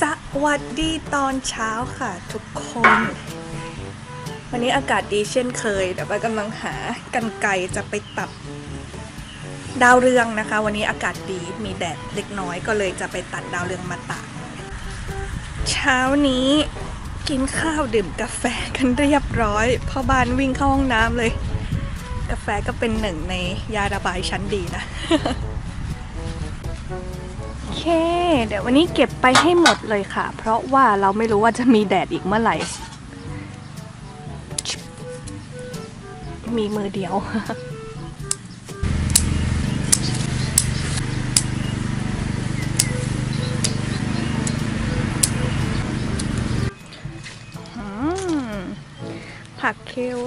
สวัสดีตอนเช้าค่ะทุกคน วันนี้อากาศดีเช่นเคยเดี๋ยวไปกำลังหากันไกจะไปตัด ดาวเรืองนะคะ วันนี้อากาศดีมีแดดเล็กน้อยก็เลยจะไปตัดดาวเรืองมาตากเช้านี้กินข้าวดื่มกาแฟกันเรียบร้อยพ่อบ้านวิ่งเข้าห้องน้ำเลย กาแฟก็เป็นหนึ่งในยาระบายชั้นดีนะ เค เดี๋ยววันนี้เก็บไปให้หมดเลยค่ะ เพราะว่าเราไม่รู้ว่าจะมีแดดอีกเมื่อไหร่ มีมือเดียว ผักเคล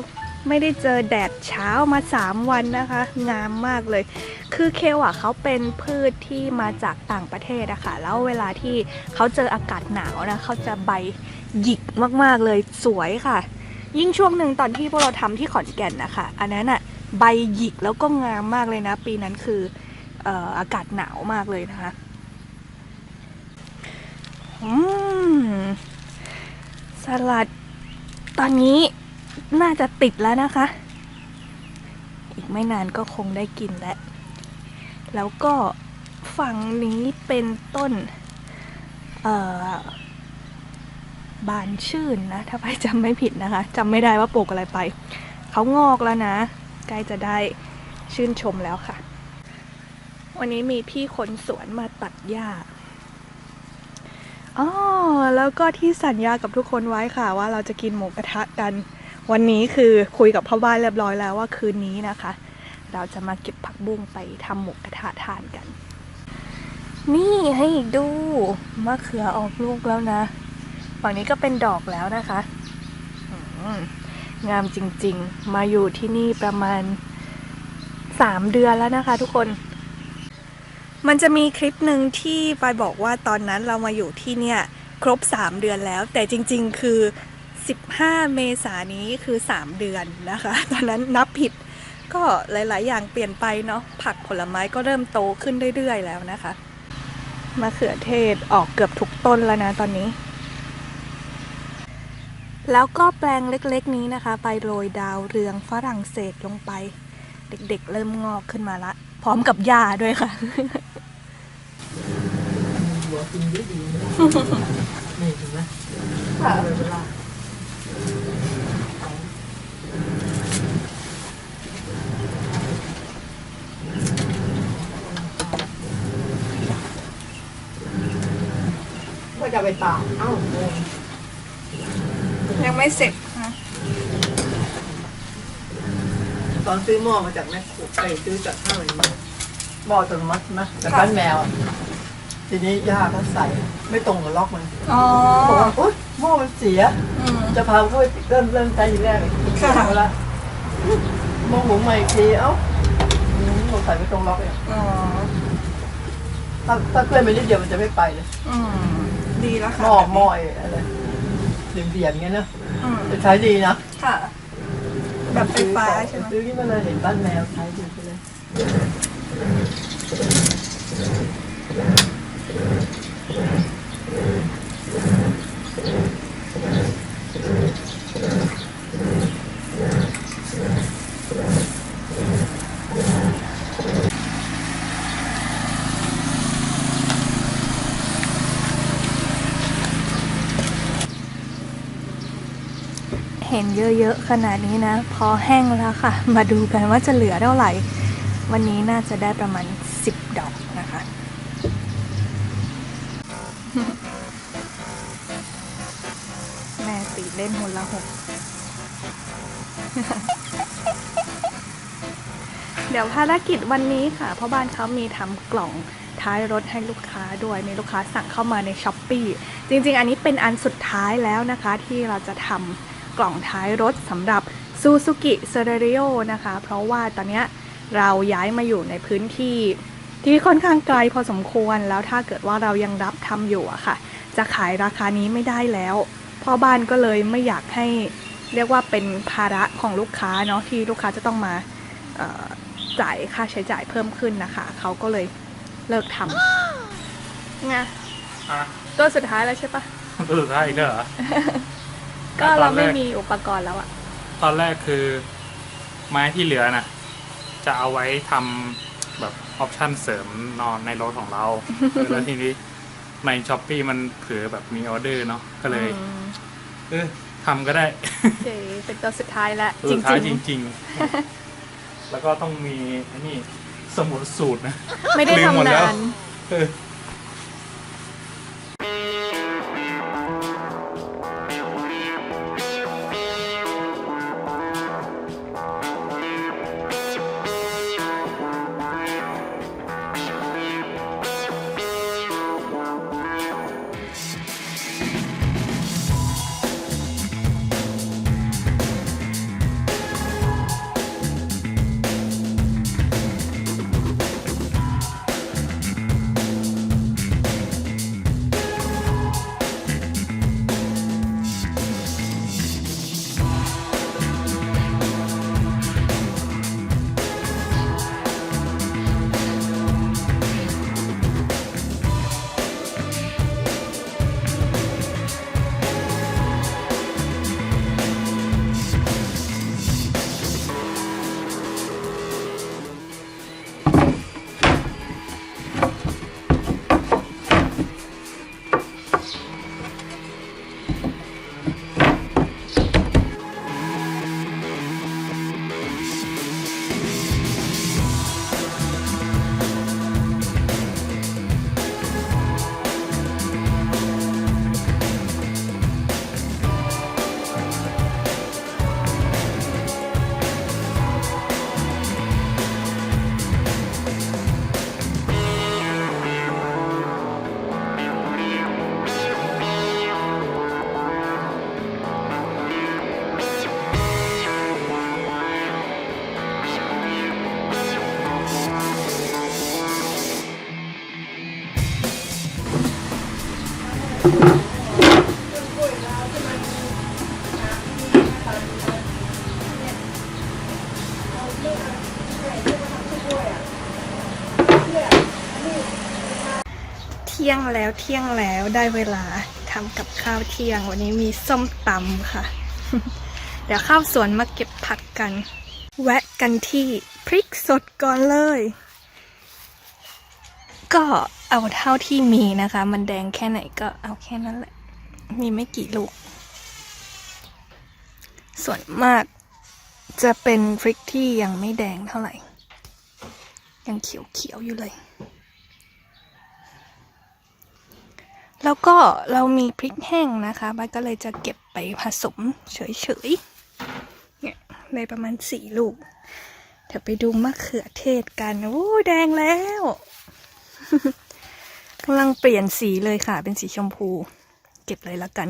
ไม่ได้เจอแดดเช้ามา3วันนะคะ งามมากเลย คือเคลอะเขาเป็นพืชที่มาจากต่างประเทศอะค่ะ แล้วเวลาที่เขาเจออากาศหนาวนะเขาจะใบหยิกมากๆเลยสวยค่ะ ยิ่งช่วงหนึ่งตอนที่พวกเราทำที่ขอนแก่นนะคะอันนั้นอะใบหยิกแล้วก็งามมากเลยนะ ปีนั้นคืออออากาศหนาวมากเลยนะคะอืมสลัดตอนนี้น่าจะติดแล้วนะคะ อีกไม่นานก็คงได้กินแล้ว แล้วก็ฝั่งนี้เป็นต้นบานชื่นนะ ถ้าไปจำไม่ผิดนะคะจำไม่ได้ว่าปลูกอะไรไป เขางอกแล้วนะ ใกล้จะได้ชื่นชมแล้วค่ะ วันนี้มีพี่คนสวนมาตัดหญ้าอ๋อแล้วก็ที่สัญญากับทุกคนไว้ค่ะ ว่าเราจะกินหมูกระทะกัน วันนี้คือคุยกับพ่อบ้านเรียบร้อยแล้วว่าคืนนี้นะคะ เราจะมาเก็บผักบุ้งไปทำหมูกระทะทานกัน นี่ให้ดูมะเขือออกลูกแล้วนะ ฝั่งนี้ก็เป็นดอกแล้วนะคะ งามจริงๆ มาอยู่ที่นี่ประมาณสามเดือนแล้วนะคะทุกคน มันจะมีคลิปหนึ่งที่ปายบอกว่าตอนนั้นเรามาอยู่ที่เนี่ยครบ 3 เดือนแล้ว แต่จริง ๆ คือ 15 เมษายนนี้คือ 3 เดือนนะคะ ตอนนั้นนับผิด ก็หลาย ๆ อย่างเปลี่ยนไปเนาะผักผลไม้ก็เริ่มโตขึ้นเรื่อย ๆ แล้วนะคะมะเขือเทศออกเกือบทุกต้นแล้วนะตอนนี้ แล้วก็แปลงเล็ก ๆ นี้นะคะ ไปโรยดาวเรืองฝรั่งเศสลงไป เด็ก ๆ เริ่มงอกขึ้นมาละ พร้อมกับหญ้าด้วยค่ะหัวกินดีดีๆนะนี่เห็นไหมเวลา ก็จะไปตากเอ้าเออยังไม่เสร็จนะตอนซื้อหม้อมาจากแม่ครัวไปซื้อจากข้าวอย่างนี้หม้ออัตโนมัตินะจากบ้านแมวอะทีนี้ย่าเขาใส่ไม่ตรงกับล็อกมันอ๋อบอกว่าโอ๊ยหม้อมันเสีย อืม จะพาเขาไปเริ่มเริ่มใช้ทีแรกเลยค่ะ เอาละมองหมุนใหม่อีกทีเอ้าอืมเราใส่ไม่ตรงล็อกเลยอ๋อถ้าถ้าเคลื่อนไปนิดเดียวมันจะไม่ไปเลย อืม ดีแล้วหค่ะม้อหม้อไอ้อะไรเหลี่ยมเดียมๆอย่างเงี้ยนะอืมจะใช้ดีนะค่ะ แบบไฟฟ้าใช่ไหมซื้อที่มาเลยเห็นบ้านแมวใช้ดีไปเลย เห็นเยอะๆขนาดนี้นะ พอแห้งแล้วค่ะ มาดูกันว่าจะเหลือเท่าไหร่ วันนี้น่าจะได้ประมาณ 10 ดอกนะคะ แม่ตีเล่นหนละหกเดี๋ยวภารกิจวันนี้ค่ะพ่อบ้านเขามีทำกล่องท้ายรถให้ลูกค้าด้วยมีลูกค้าสั่งเข้ามาในช้อปปีจริงๆ อันนี้เป็นอันสุดท้ายแล้วนะคะที่เราจะทำ กล่องท้ายรถสำหรับ Suzuki c e r r i o นะคะ เพราะว่าตอนเนี้ยเราย้ายมาอยู่ในพื้นที่ที่ค่อนข้างไกลพอสมควรแล้วถ้าเกิดว่าเรายังรับทำอยู่อะค่ะ จะขายราคานี้ไม่ได้แล้วพ่อบ้านก็เลยไม่อยากให้เรียกว่าเป็นภาระของลูกค้าเนาะที่ลูกค้าจะต้องมาเอ่อจ่ายค่าใช้จ่ายเพิ่มขึ้นนะคะ เขาก็เลยเลิกทำไงอะตตัวสุดท้ายแล้วใช่ปะตัวสุดท้ายอีกแล้วเหรอ ก็ตเราอนแรกไม่มีอุปกรณ์แล้วอะตอนแรกคือไม้ที่เหลือนะจะเอาไว้ทำแบบออปชั่นเสริมนอนในรถของเราเออแล้วทีนี้ในช้อปปีมันเผื่อแบบมีออเดอร์เนาะก็เลยอืมเออทำก็ได้โอเคเป็นตัวสุดท้ายแล้วตัวจสุดท้ายริจงริง ๆ แล้วก็ต้องมีไอ้นี่สมุดสูตรนะๆไม่ได้ลืมหมดทำแล้นาวน แล้วเที่ยงแล้วได้เวลาทำกับข้าวเที่ยง วันนี้มีส้มตำค่ะ เดี๋ยวข้าวสวนมาเก็บผักกัน แวะกันที่พริกสดก่อนเลย ก็เอาเท่าที่มีนะคะ มันแดงแค่ไหนก็เอาแค่นั้นแหละ มีไม่กี่ลูก ส่วนมากจะเป็นพริกที่ยังไม่แดงเท่าไหร่ ยังเขียวๆอยู่เลย แล้วก็เรามีพริกแห้งนะคะบ้านก็เลยจะเก็บไปผสมเฉยๆเนี่ยเลยประมาณสี่ลูก เดี๋ยวไปดูมะเขือเทศกันโอ้แดงแล้วกำลังเปลี่ยนสีเลยค่ะ เป็นสีชมพู เก็บเลยละกัน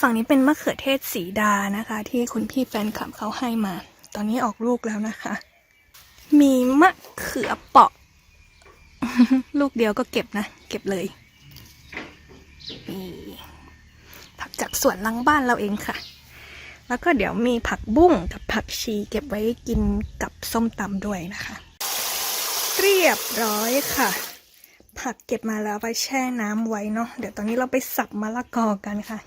ฝั่งนี้เป็นมะเขือเทศสีดานะคะ ที่คุณพี่แฟนคลับเขาให้มา ตอนนี้ออกลูกแล้วนะคะ มีมะเขือเปาะ ลูกเดียวก็เก็บนะ เก็บเลยนี่ผักจากสวนหลังบ้านเราเองค่ะ แล้วก็เดี๋ยวมีผักบุ้งกับผักชีเก็บไว้กินกับส้มตำด้วยนะคะ เรียบร้อยค่ะ ผักเก็บมาแล้วไปแช่น้ำไว้เนาะเดี๋ยวตอนนี้เราไปสับมะละกอกันค่ะ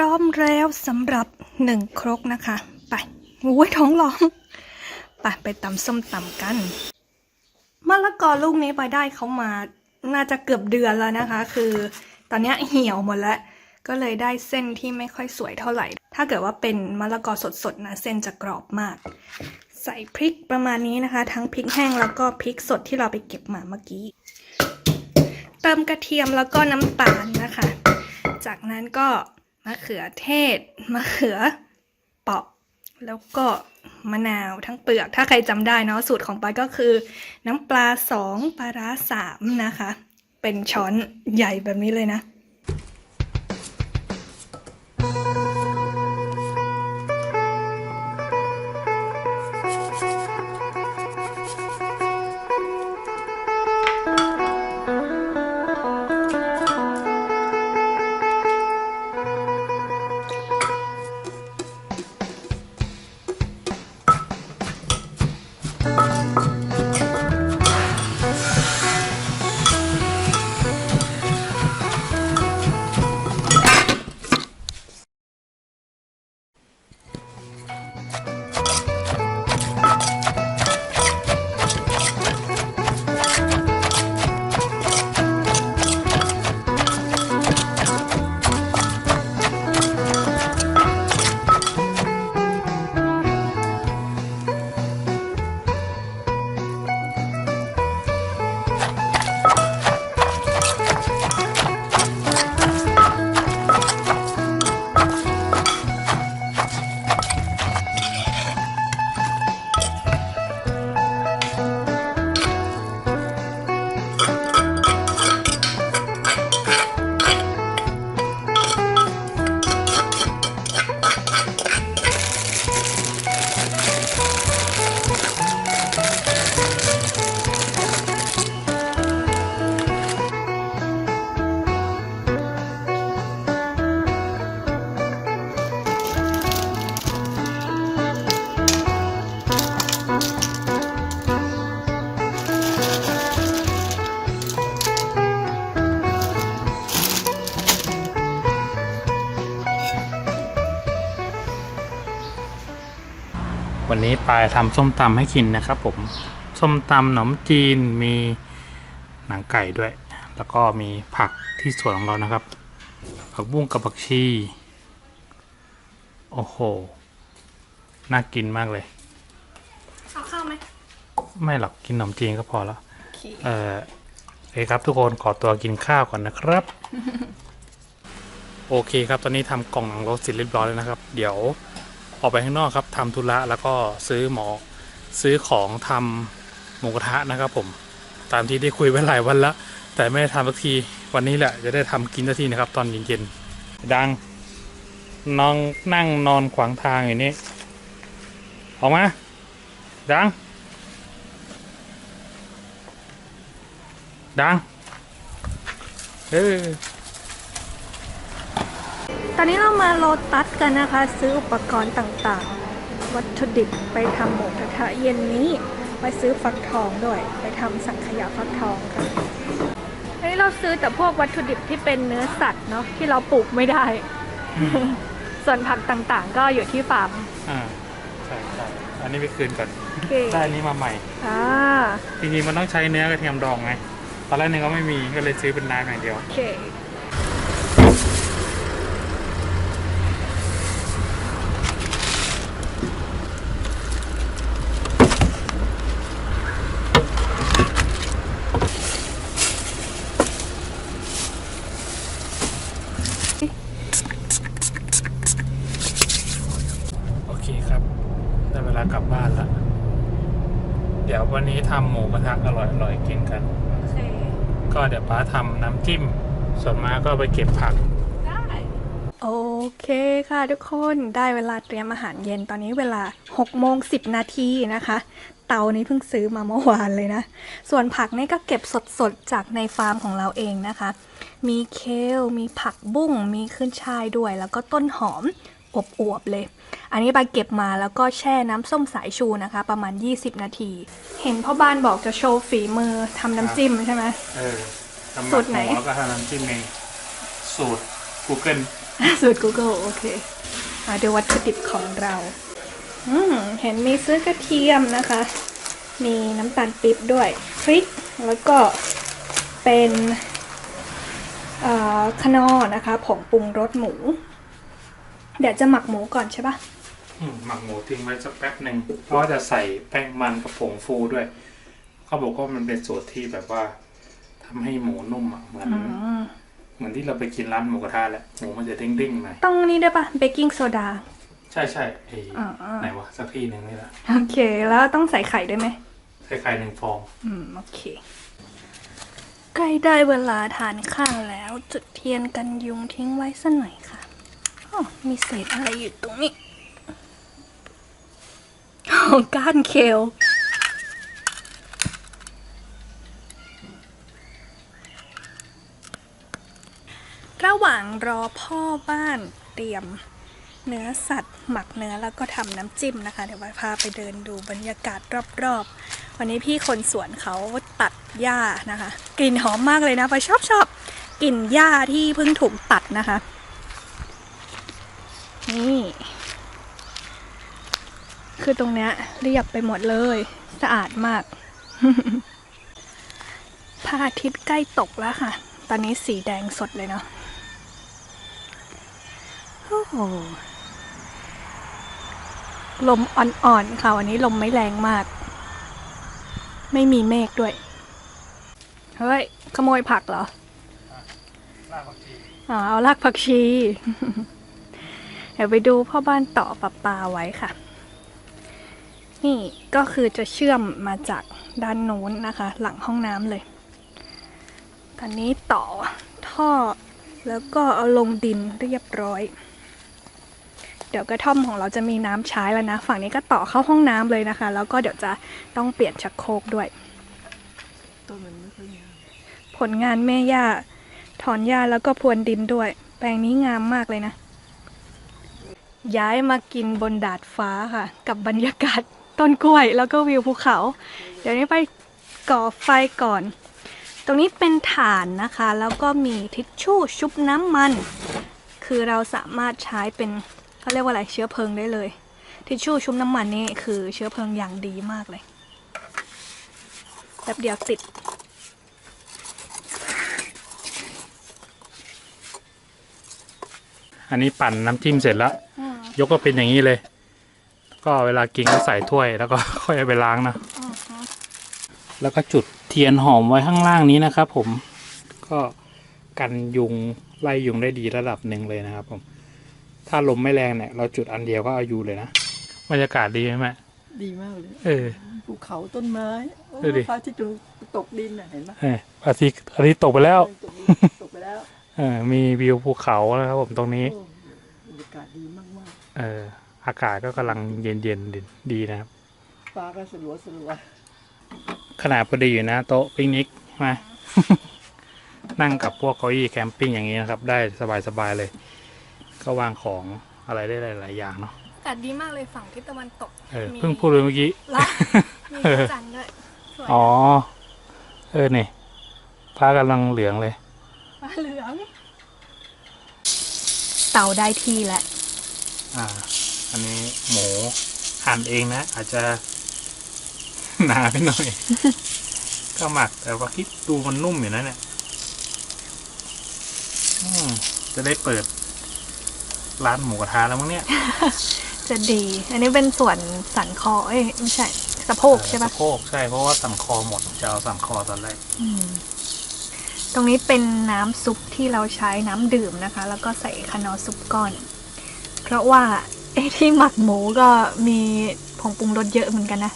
พร้อม แล้วสำหรับหนึ่งครกนะคะ ไปโอ้ยท้องร้อง ไปไปตำส้มตำกันมะละกอลูกนี้ไปได้เขามา น่าจะเกือบเดือนแล้วนะคะ คือตอนนี้เหี่ยวหมดแล้วก็เลยได้เส้นที่ไม่ค่อยสวยเท่าไหร่ ถ้าเกิดว่าเป็นมะละกอสดๆนะเส้นจะกรอบมาก ใส่พริกประมาณนี้นะคะ ทั้งพริกแห้งแล้วก็พริกสดที่เราไปเก็บมาเมื่อกี้ เติมกระเทียมแล้วก็น้ำตาลนะคะ จากนั้นก็ มะเขือเทศ มะเขือเปาะ แล้วก็มะนาวทั้งเปลือก ถ้าใครจำได้เนาะสูตรของปอยก็คือ น้ำปลาสองปลาร้าสามนะคะ เป็นช้อนใหญ่แบบนี้เลยนะ วันนี้ปายทำส้มตำให้กินนะครับผม ส้มตำหนมจีนมีหนังไก่ด้วย แล้วก็มีผักที่สวนของเรานะครับ ผักบุ้งกับผักชี โอ้โห น่ากินมากเลย เอาข้าวไหม ไม่หรอกกินขนมจีนก็พอแล้วโอเคเออโอเคครับทุกคนขอตัวกินข้าวก่อนนะครับ โอเคครับตอนนี้ทำกล่องหนังรถเสร็จเรียบร้อยแล้วนะครับ เดี๋ยว ออกไปข้างนอกครับทำธุระแล้วก็ซื้อหมอซื้อของทำหมูกระทะนะครับผม ตามที่ได้คุยไว้หลายวันแล้วแต่ไม่ได้ทำสักทีวันนี้แหละจะได้ทำกินสักทีนะครับ ตอนเย็นๆดังน้องนั่งนอนขวางทางอยู่นี่ออกมาดัง ดังเออ ตอนนี้เรามาโลตัสกันนะคะ ซื้ออุปกรณ์ต่างๆ วัตถุดิบไปทำหมูกระทะเย็นนี้ไปซื้อฟักทองด้วย ไปทำสังขยาฟักทองค่ะอันนี้เราซื้อแต่พวกวัตถุดิบที่เป็นเนื้อสัตว์เนาะที่เราปลูกไม่ได้ ส่วนผักต่างๆ ก็อยู่ที่ฟาร์มอ่าใช่ใช่อันนี้ไปคืนก่อนโอเคได้อันนี้มาใหม่อ่าจริงๆมันต้องใช้เนื้อกระเทียมดองไงตอนแรกเนี่ยก็ไม่มีก็เลยซื้อเป็นน้ำอย่างเดียวโอเค โอเคครับ ได้เวลากลับบ้านแล้ว เดี๋ยววันนี้ทำหมูกระทะอร่อยๆกินกัน โอเค ก็เดี๋ยวป้าทำน้ำ จิ้ม ส่วนมาก็ไปเก็บผักได้โอเคค่ะทุกคนได้เวลาเตรียมอาหารเย็นตอนนี้เวลา6โมง10 นาทีนะคะ เตานี้เพิ่งซื้อมาเมื่อวานเลยนะ ส่วนผักนี่ก็เก็บสดๆ จากในฟาร์มของเราเองนะคะ มีเคล มีผักบุ้ง มีขึ้นช่ายด้วย แล้วก็ต้นหอมอวบๆเลย อันนี้ใบเก็บมาแล้วก็แช่น้ำส้มสายชูนะคะ ประมาณ 20 นาที เห็นพ่อบ้านบอกจะโชว์ฝีมือทำน้ำจิ้มใช่ไหมเออ ทำสูตรไหน มูแล้วก็ทำน้ำจิ้มเองสูตร Google สูตร Google โอเคมาดูวัตถุดิบของเรา อืมเห็นมีซื้อกระเทียมนะคะ มีน้ำตาลปิ๊บด้วย พริก แล้วก็เป็นเอ่อคนอร์นะคะ ผงปรุงรสหมู เดี๋ยวจะหมักหมูก่อนใช่ปะอืมหมักหมูทิ้งไว้สักแป๊บหนึ่งเพราะว่าจะใส่แป้งมันกับผงฟูด้วย เขาบอกว่ามันเป็นสูตรที่แบบว่า ทำให้หมูนุ่มอะเหมือนอืมเหมือนที่เราไปกินร้านหมูกระทะแหละหมูมันจะเด้งๆหน่อยต้องนี่ด้วยปะเบกกิ้งโซดา ใช่ใช่ไอ้อ่าๆไหนวะสักที่หนึ่งนี่แหละโอเค แล้วต้องใส่ไข่ด้วยไหมคล้ายๆหนึ่งฟอง อืมโอเคใกล้ได้เวลาทานข้าวแล้ว จุดเทียนกันยุงทิ้งไว้สักหน่อยค่ะอ๋อมีเศษอะไรอยู่ตรงนี้อ๋อก้านเคล ระหว่างรอพ่อบ้านเตรียมเนื้อสัตว์ หมักเนื้อแล้วก็ทำน้ำจิ้มนะคะ เดี๋ยวไว้พาไปเดินดูบรรยากาศรอบๆ วันนี้พี่คนสวนเขาตัดหญ้านะคะ กลิ่นหอมมากเลยนะไปชอบชอบกลิ่นหญ้าที่เพิ่งถูกตัดนะคะ นี่ คือตรงเนี้ยเรียบไปหมดเลย สะอาดมากพระอาทิตย์ใกล้ตกแล้วค่ะ ตอนนี้สีแดงสดเลยเนาะ โอ้โหลมอ่อนๆค่ะวันนี้ลมไม่แรงมาก ไม่มีเมฆด้วย เฮ้ย ขโมยผักเหรออ๋อเอารากผักชี เดี๋ยวไปดูพ่อบ้านต่อปลาปลาไว้ค่ะ นี่ก็คือจะเชื่อมมาจากด้านโน้นนะคะ หลังห้องน้ำเลยตอนนี้ต่อท่อแล้วก็เอาลงดินเรียบร้อยเดี๋ยวกระท่อมของเราจะมีน้ำใช้แล้วนะ ฝั่งนี้ก็ต่อเข้าห้องน้ำเลยนะคะ แล้วก็เดี๋ยวจะต้องเปลี่ยนชักโครกด้วยต้นมันไม่ค่อยงามผลงานแม่ย่าถอนหญ้าแล้วก็พรวนดินด้วย แปลงนี้งามมากเลยนะ ย้ายมากินบนดาดฟ้าค่ะ กับบรรยากาศต้นกล้วย แล้วก็วิวภูเขา เดี๋ยวนี้ไปก่อไฟก่อน ตรงนี้เป็นถ่านนะคะ แล้วก็มีทิชชู่ชุบน้ำมัน คือเราสามารถใช้เป็น เขาเรียกว่าอะไรเชื้อเพลิงได้เลย ทิชชู่ชุบน้ำมันนี่คือเชื้อเพลิงอย่างดีมากเลยแป๊บเดียวติด อันนี้ปั่นน้ำจิ้มเสร็จแล้ว ยกก็เป็นอย่างนี้เลย ก็เวลากินก็ใส่ถ้วยแล้วก็ค่อยเอาไปล้างนะ แล้วก็จุดเทียนหอมไว้ข้างล่างนี้นะครับผม ก็กันยุงไล่ยุงได้ดีระดับหนึ่งเลยนะครับผม ถ้าลมไม่แรงเนี่ย เราจุดอันเดียวก็เอาอยู่เลยนะบรรยากาศดีไหมแม่ดีมากเลยเออภูเขาต้นไม้โอ้ดูดิพระอาที่ตตกดินน่ะเห็นไหมเอออาทิตย์อาทิตย์ตกไปแล้วตกดินตกไปแล้วเออมีวิวภูเขานะครับผมตรงนี้โอ้บรรยากาศดีมากเอออากาศก็กำลังเย็นเย็นๆดีนะครับๆฟ้าก็สลัวสลัวขนาดพอดีอยู่นะ โต๊ะปิกนิกมานั่งกับพวกเก้าอี้แคมปิ้งอย่างนี้นะครับ ได้สบายๆเลย ก็วางของอะไรได้หลายๆอย่างเนาะอากาศดีมากเลยฝั่งทิศตะวันตกเออมีเพิ่งพูดเลยเมื่อกี้ ละมีพระจันทร์ด้วยสวยอ๋อ เออเนี่ยฟ้ากำลังเหลืองเลย ฟ้าเหลือง เตาได้ที่แล้วอ่า อันนี้หมูหั่นเองนะ อาจจะ หนาไปหน่อย ก็หมักแต่ว่าคิดดูมันนุ่มอยู่นะเนี่ยอืมจะได้เปิด ร้านหมูกระทะแล้วมั้งเนี่ย จะดี อันนี้เป็นส่วนสันคอ เอ้ยไม่ใช่สะโพกใช่ปะสะโพกใช่เพราะว่าสันคอหมดจะเอาสันคอตอนแรกอืมตรงนี้เป็นน้ำซุปที่เราใช้น้ำดื่มนะคะ แล้วก็ใส่คานอร์ซุปก้อน เพราะว่าไอ้ที่หมักหมูก็มีผงปรุงรสเยอะเหมือนกันนะ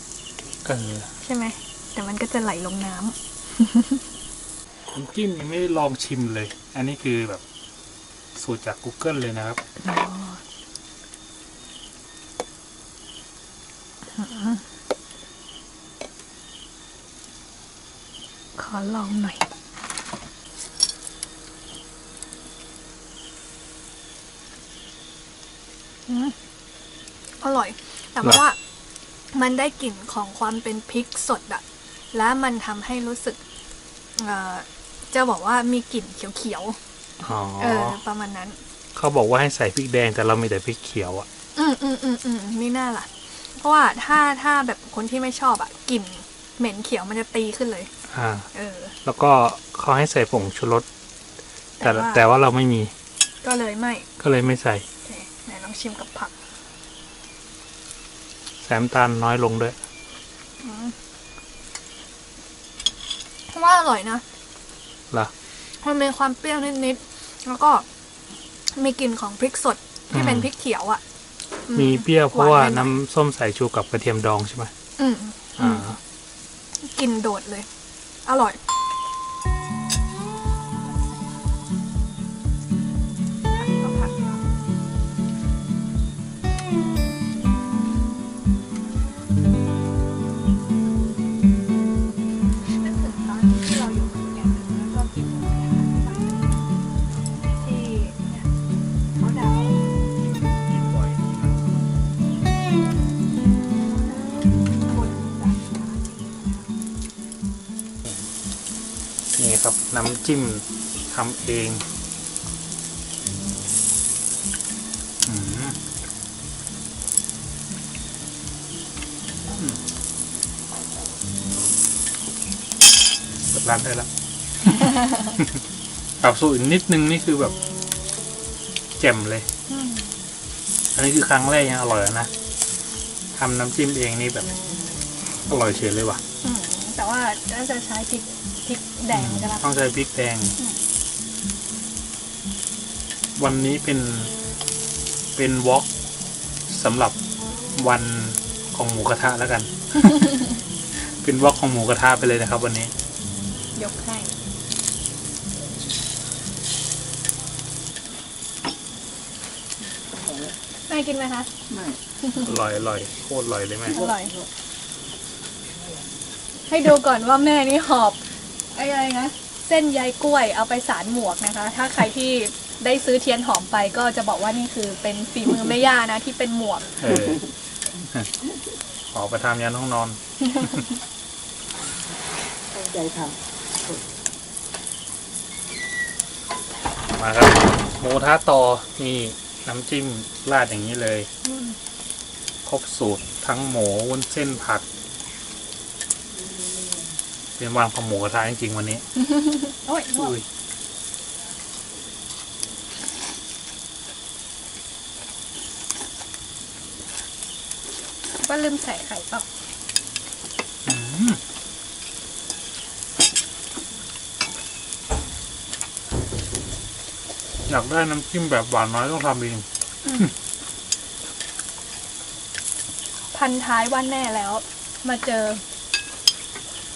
เออใช่ไหม แต่มันก็จะไหลลงน้ำน้ำจิ้มยังไม่ได้ลองชิมเลย อันนี้คือแบบ สูตรจาก Google เลยนะครับ ขอลองหน่อยอืมอร่อย แต่เหรอว่ามันได้กลิ่นของความเป็นพริกสดอะและมันทำให้รู้สึกเอ่อจะบอกว่ามีกลิ่นเขียว อ๋อๆเออ ประมาณนั้น เขาบอกว่าให้ใส่พริกแดงแต่เรามีแต่พริกเขียวอะ อืมอืมอืมอืมนี่น่าล่ะ เพราะว่าถ้าถ้าแบบคนที่ไม่ชอบอะกลิ่นเหม็นเขียวมันจะตีขึ้นเลย อ่า เออ แล้วก็เขาให้ใส่ผงชูรสแต่แต่ว่าแต่ว่าเราไม่มีก็เลยไม่ก็เลยไม่ใส่โอเคไหนลองชิมกับผักแสมตาลน้อยลงด้วยเพราะว่าอร่อยนะเหรอ มันมีความเปรี้ยวนิดๆ แล้วก็มีกลิ่นของพริกสดที่เป็นอืมพริกเขียวอะ่ะอืมีเปรี้ยวเพราะว่าหไปหอยน้ำส้มสายชูกับกระเทียมดองใช่ไหมอืมอ่ากลิ่นโดดเลย อร่อย จิ้มทำเองอืมอืมเปิดร้านได้แล้วปรับสูตรอีกนิดนึงนี่คือแบบ แจ่มเลยอืมอันนี้คือครั้งแรกยังอร่อยแล้วนะทำน้ำจิ้มเองนี่แบบ อร่อยเฉยเลยว่ะอืมแต่ว่าน่าจะใช้พริกพ ริกแดงใช่ปะต้องใช้พริกแดงอืมวันนี้เป็นเป็นวอล์กสำหรับวันของหมูกระทะแล้วกัน เป็นวอล์กของหมูกระทะไปเลยนะครับ วันนี้ ยกให้แม่กินไหมคะไม่อร่อยอร่อยโคตรอร่อยเลยแม่ อร่อย ให้ดูก่อนว่าแม่นี่หอบ ไอ้อะไรนะเส้นใยกล้วยเอาไปสารหมวกนะคะ ถ้าใครที่ได้ซื้อเทียนหอมไปก็จะบอกว่านี่คือเป็นฝีมือแม่ย่านะที่เป็นหมวก เออขอประทามยันห้องนอน ตั้งใจทมาครับหมูกระทะต่อนี่น้ำจิ้มราดอย่างนี้เลยอืมครบสูตรทั้งหมูวุ้นเส้นผัก เป็นวันของหมูกระทะจริงๆวันนี้ โอ้ยอุ้ยว่าลืมใส่ไข่เปล่าอืมอยากได้น้ำจิ้มแบบหวานน้อยต้องทำเองพันท้ายวันแน่แล้ว มาเจอ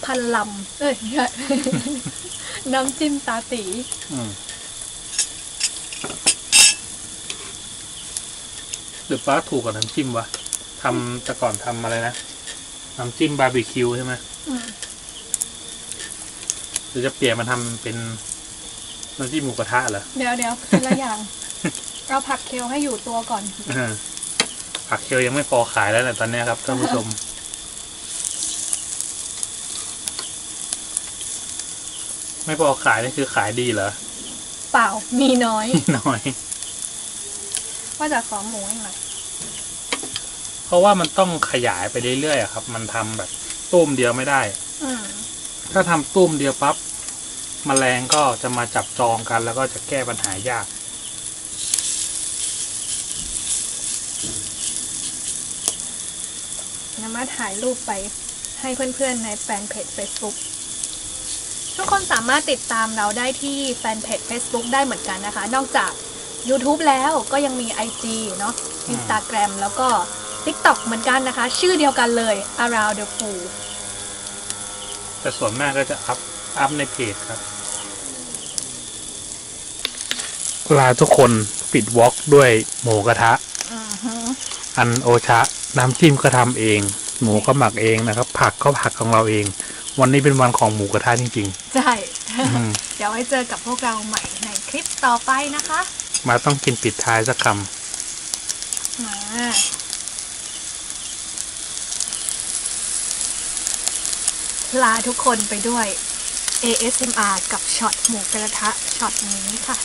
พันลำเอ้ยไม่ใช่น้ำจิ้มตาตีอืมหรือป้าถูกกับน้ำจิ้มวะทำแต่ก่อนทำอะไรนะ น้ำจิ้มบาร์บีคิวใช่ไหมอืมหรือจะเปลี่ยนมาทำเป็นน้ำจิ้มหมูกระทะเหรอ เดี๋ยวเดี๋ยวคนละอย่าง เราผักเคลให้อยู่ตัวก่อนเออผักเคียวยังไม่พอขายแล้วแหละตอนเนี้ยครับท่านผู้ชม ไม่พอขายนี่คือขายดีเหรอ เปล่า มีน้อย น้อย ว่าจะขอหมูให้หน่อยเพราะว่ามันต้องขยายไปเรื่อยๆอะครับ มันทำแบบตุ้มเดียวไม่ได้ อืมถ้าทำตุ้มเดียวปั๊บมแมลงก็จะมาจับจองกัน แล้วก็จะแก้ปัญหายาก นำมาถ่ายรูปไปให้เพื่อนๆในแฟนเพจ Facebook ทุกคนสามารถติดตามเราได้ที่แฟนเพจ Facebook ได้เหมือนกันนะคะ นอกจาก YouTube แล้วก็ยังมี IG เนาะ Instagram แล้วก็ TikTok เหมือนกันนะคะ ชื่อเดียวกันเลย Around the Pool แต่ส่วนมากก็จะอัพอัพในเพจครับ ลาทุกคนปิดวอล์กด้วยหมูกระทะอือฮึอันโอชะ น้ำจิ้มก็ทำเอง หมูก็หมักเองนะครับ ผักก็ผักของเราเอง วันนี้เป็นวันของหมูกระทะจริง ใช่ ๆ อืมเดี๋ยวไว้เจอกับพวกเราใหม่ในคลิปต่อไปนะคะมาต้องกินปิดท้ายสักคมาลาทุกคนไปด้วย ASMR กับช็อตหมูกระทะช็อตนี้ค่ะ